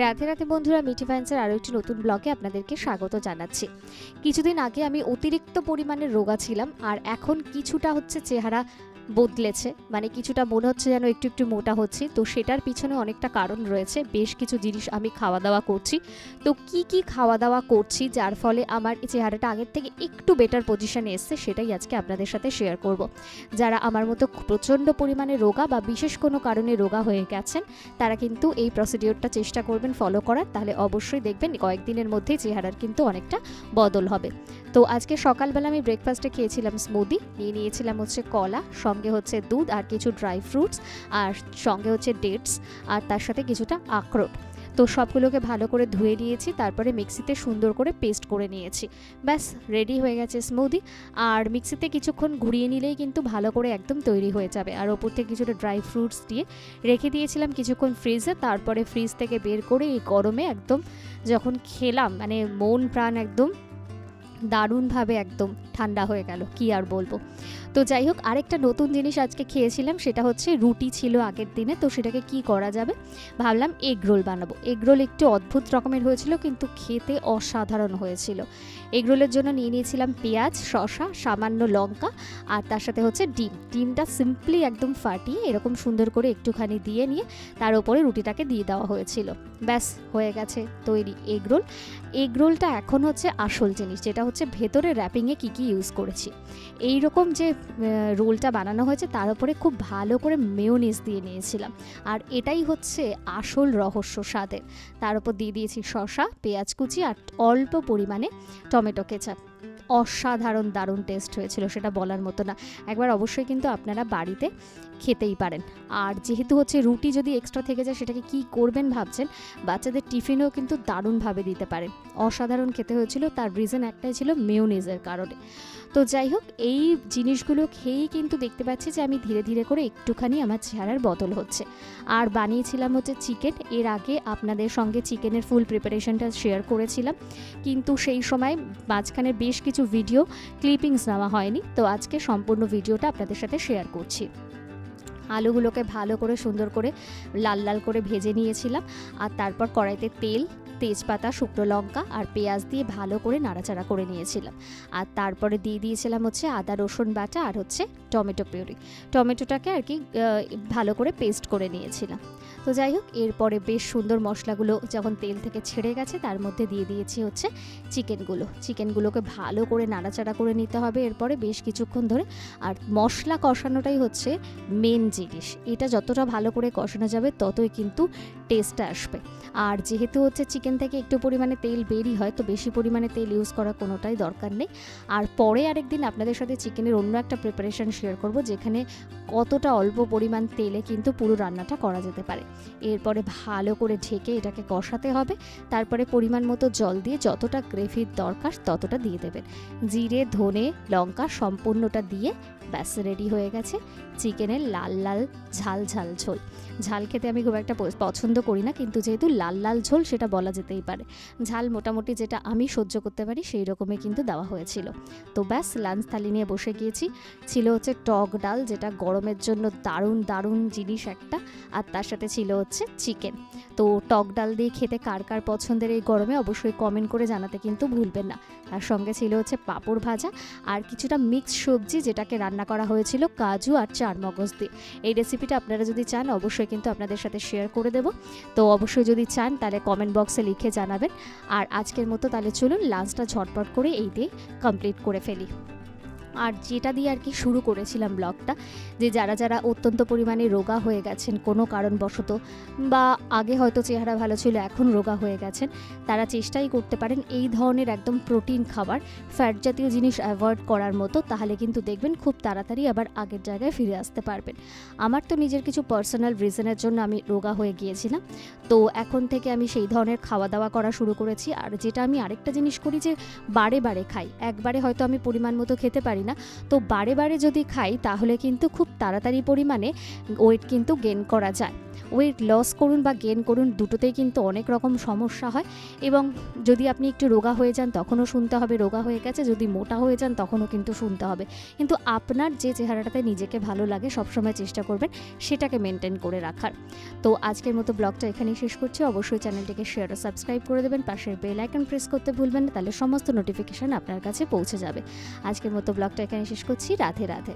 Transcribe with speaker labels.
Speaker 1: রাধে রাধে বন্ধুরা, মিঠি ফাইন্সের আরও একটি নতুন ব্লগে আপনাদেরকে স্বাগত জানাচ্ছি। কিছুদিন আগে আমি অতিরিক্ত পরিমাণে রোগা ছিলাম আর এখন কিছুটা হচ্ছে চেহারা বদলেছে। মানে কিছুটা মনে হচ্ছে যেন একটু একটু মোটা হচ্ছে। তো সেটার পিছনে অনেকটা কারণ রয়েছে। বেশ কিছু জিনিস আমি খাওয়া দাওয়া করছি। তো কি কি খাওয়া দাওয়া করছি? যার ফলে আমার চেহারাটা আগের থেকে একটু বেটার পজিশনে এসছে, সেটাই আজকে আপনাদের সাথে শেয়ার করব। যারা আমার মতো প্রচণ্ড পরিমাণে রোগা বা বিশেষ কোনো কারণে রোগা হয়ে গেছেন, তারা কিন্তু এই প্রসিডিওরটা চেষ্টা করবেন ফলো করার। তাহলে অবশ্যই দেখবেন কয়েকদিনের মধ্যেই চেহারার কিন্তু অনেকটা বদল হবে। তো আজকে সকালবেলা আমি ব্রেকফাস্টে খেয়েছিলাম স্মুদি নিয়ে নিয়েছিলাম হচ্ছে কলা, সঙ্গে হচ্ছে দুধ আর কিছু ড্রাই ফ্রুটস আর সঙ্গে হচ্ছে ডেটস আর তার সাথে কিছুটা আখরোট। তো সবগুলোকে ভালো করে ধুয়ে নিয়েছি, তারপরে মিক্সিতে সুন্দর করে পেস্ট করে নিয়েছি। ব্যাস রেডি হয়ে গেছে স্মুদি আর মিক্সিতে কিছুক্ষণ ঘুরিয়ে নিলেই কিন্তু ভালো করে একদম তৈরি হয়ে যাবে। আর ওপর থেকে কিছুটা ড্রাই ফ্রুটস দিয়ে রেখে দিয়েছিলাম কিছুক্ষণ ফ্রিজে তারপরে ফ্রিজ থেকে বের করে এই গরমে একদম যখন খেলাম মানে মন প্রাণ একদম দারুণভাবে একদম ঠান্ডা হয়ে গেল, কি আর বলব। তো যাই হোক, আরেকটা নতুন জিনিস আজকে খেয়েছিলাম, সেটা হচ্ছে রুটি ছিল আগের দিনে, তো সেটাকে কি করা যাবে? ভাবলাম এগ রোল বানাবো। এগ রোল একটু অদ্ভুত রকমের হয়েছিল, কিন্তু খেতে অসাধারণ হয়েছিল। এগ রোলের জন্য নিয়ে নিয়েছিলাম পেঁয়াজ, শসা, সামান্য লঙ্কা, আর তার সাথে হচ্ছে ডিম। ডিমটা সিম্পলি একদম ফাটিয়ে এরকম সুন্দর করে একটুখানি দিয়ে নিয়ে তার উপরে রুটিটাকে দিয়ে দেওয়া হয়েছিল। ব্যাস, হয়ে গেছে তৈরি এগ রোল। এগ রোলটা এখন হচ্ছে আসল জিনিস, যেটা হচ্ছে ভেতরে র্যাপিংয়ে কী কী ইউজ করেছি। এই রকম যে রোলটা বানানো হয়েছে, তার উপরে খুব ভালো করে মেয়োনিজ দিয়ে নিয়েছিলাম। আর এটাই হচ্ছে আসল রহস্য স্বাদের। তার উপর দিয়ে দিয়েছি শসা, পেঁয়াজ কুচি আর অল্প পরিমাণে টমেটো কেচাপ। অসাধারণ দারুণ টেস্ট হয়েছিল, সেটা বলার মতো না। একবার অবশ্যই কিন্তু আপনারা বাড়িতে খেতেই পারেন। আর যেহেতু হচ্ছে রুটি যদি এক্সট্রা থেকে যায়, সেটাকে কি করবেন ভাবছেন? বাচ্চাদের টিফিনেও কিন্তু দারুণভাবে দিতে পারেন অসাধারণ খেতে হয়েছিল, তার রিজন একটাই ছিল মেয়োনিজের কারণে। তো যাই হোক, এই জিনিসগুলো খেয়েই কিন্তু দেখতে পাচ্ছি যে আমি ধীরে ধীরে করে একটুখানি আমার চেহারার বদল হচ্ছে। আর বানিয়েছিলাম হচ্ছে চিকেন এর আগে আপনাদের সঙ্গে চিকেনের ফুল প্রিপারেশনটা শেয়ার করেছিলাম। কিন্তু সেই সময় মাঝখানে বেশ কিছু ভিডিও ক্লিপিংস নেওয়া হয়নি। তো আজকে সম্পূর্ণ ভিডিওটা আপনাদের সাথে শেয়ার করছি। আলুগুলোকে ভালো করে সুন্দর করে লাল লাল করে ভেজে নিয়েছিলাম আর তারপর কড়াইতে তেল তেজপাতা, শুকনো লঙ্কা আর পেঁয়াজ দিয়ে ভালো করে নাড়াচাড়া করে নিয়েছিলাম। আর তারপরে দিয়ে দিয়েছিলাম হচ্ছে আদা, রসুন বাটা আর হচ্ছে টমেটো পিউরি। টমেটোটাকে আর কি ভালো করে পেস্ট করে নিয়েছিলাম। তো যাই হোক, এরপরে বেশ সুন্দর মশলাগুলো যখন তেল থেকে ছেড়ে গেছে, তার মধ্যে দিয়ে দিয়েছি হচ্ছে চিকেনগুলো। চিকেনগুলোকে ভালো করে নাড়াচাড়া করে নিতে হবে। এরপরে বেশ কিছুক্ষণ ধরে আর মশলা কষানোটাই হচ্ছে মেন জিনিস। এটা যতটা ভালো করে কষানো যাবে, ততই কিন্তু টেস্টটা আসবে। আর যেহেতু হচ্ছে চিকেন থেকে একটু পরিমাণে তেল বেরি হয়, তো বেশি পরিমাণে তেল ইউজ করার কোনোটাই দরকার নেই। আর পরে আরেকদিন আপনাদের সাথে চিকেনের অন্য একটা প্রিপারেশন শেয়ার করব, যেখানে কতটা অল্প পরিমাণ তেলে কিন্তু পুরো রান্নাটা করা যেতে পারে। এরপরে ভালো করে ঢেকে এটাকে কষাতে হবে। তারপরে পরিমাণ মতো জল দিয়ে যতটা গ্রেভির দরকার ততটা দিয়ে দেবেন। জিরে, ধনে, লঙ্কা সম্পূর্ণটা দিয়ে ব্যাস রেডি হয়ে গেছে। চিকেনের লাল লাল ঝাল ঝাল ঝোল। ঝাল খেতে আমি খুব একটা পছন্দ করি না, কিন্তু যেহেতু লাল লাল ঝোল সেটা বলা যেতেই পারে। ঝাল মোটামুটি যেটা আমি সহ্য করতে পারি সেই রকমই কিন্তু দেওয়া হয়েছিল। তো ব্যাস লাঞ্চ থালি নিয়ে বসে গিয়েছি। ছিল হচ্ছে টক ডাল, যেটা গরমের জন্য দারুণ দারুণ জিনিস একটা, আর তার সাথে ছিল হচ্ছে চিকেন তো টক ডাল দিয়ে খেতে কার কার পছন্দের এই গরমে অবশ্যই কমেন্ট করে জানাতে কিন্তু ভুলবেন না। তার সঙ্গে ছিল হচ্ছে পাঁপড় ভাজা, আর কিছুটা মিক্স সবজি যেটাকে রান্না করা হয়েছিল কাজু আর চার মগজ দিয়ে। এই রেসিপিটা আপনারা যদি চান, অবশ্যই কিন্তু আপনাদের সাথে শেয়ার করে দেব। তো অবশ্যই যদি চান তাহলে কমেন্ট বক্সে লিখে জানাবেন। আর আজকের মতো তাহলে চলুন লাঞ্চটা ঝটপট করে এই দিয়ে কমপ্লিট করে ফেলি। আর যেটা দিয়ে আর কি শুরু করেছিলাম ব্লগটা, যে যারা যারা অত্যন্ত পরিমাণে রোগা হয়ে গেছেন কোনো কারণবশত বা আগে হয়তো চেহারা ভালো ছিল, এখন রোগা হয়ে গেছেন, তারা চেষ্টাই করতে পারেন এই ধরনের একদম প্রোটিন খাবার ফ্যাট জাতীয় জিনিস অ্যাভয়েড করার মতো, তাহলে কিন্তু দেখবেন খুব তাড়াতাড়ি আবার আগের জায়গায় ফিরে আসতে পারবেন। আমার তো নিজের কিছু পার্সোনাল রিজনের জন্য আমি রোগা হয়ে গিয়েছিলাম, তো এখন থেকে আমি সেই ধরনের খাওয়া দাওয়া করা শুরু করেছি। আর যেটা আমি আরেকটা জিনিস করি যে বারে বারে খাই, একবারে হয়তো আমি পরিমাণ মতো খেতে পারি পারি না। তো বারে বারে যদি খাই, তাহলে কিন্তু খুব তাড়াতাড়ি পরিমাণে ওয়েট কিন্তু গেন করা যায়। ওয়েট লস করুন বা গেন করুন, দুটোতেই কিন্তু অনেক রকম সমস্যা হয়। এবং যদি আপনি একটু রোগা হয়ে যান, তখনও শুনতে হবে, রোগা হয়ে গেছে, যদি মোটা হয়ে যান, তখনও কিন্তু শুনতে হবে। কিন্তু আপনার যে চেহারাটাতে নিজেকে ভালো লাগে, সবসময় চেষ্টা করবেন সেটাকে মেনটেন করে রাখার। তো আজকের মতো ব্লগটা এখানেই শেষ করছি। অবশ্যই চ্যানেলটিকে শেয়ার ও সাবস্ক্রাইব করে দেবেন। পাশের বেল আইকন প্রেস করতে ভুলবেন না, তাহলে সমস্ত নোটিফিকেশান আপনার কাছে পৌঁছে যাবে। আজকের মতো ব্লগটা এখানে শেষ করছি। রাধে রাধে।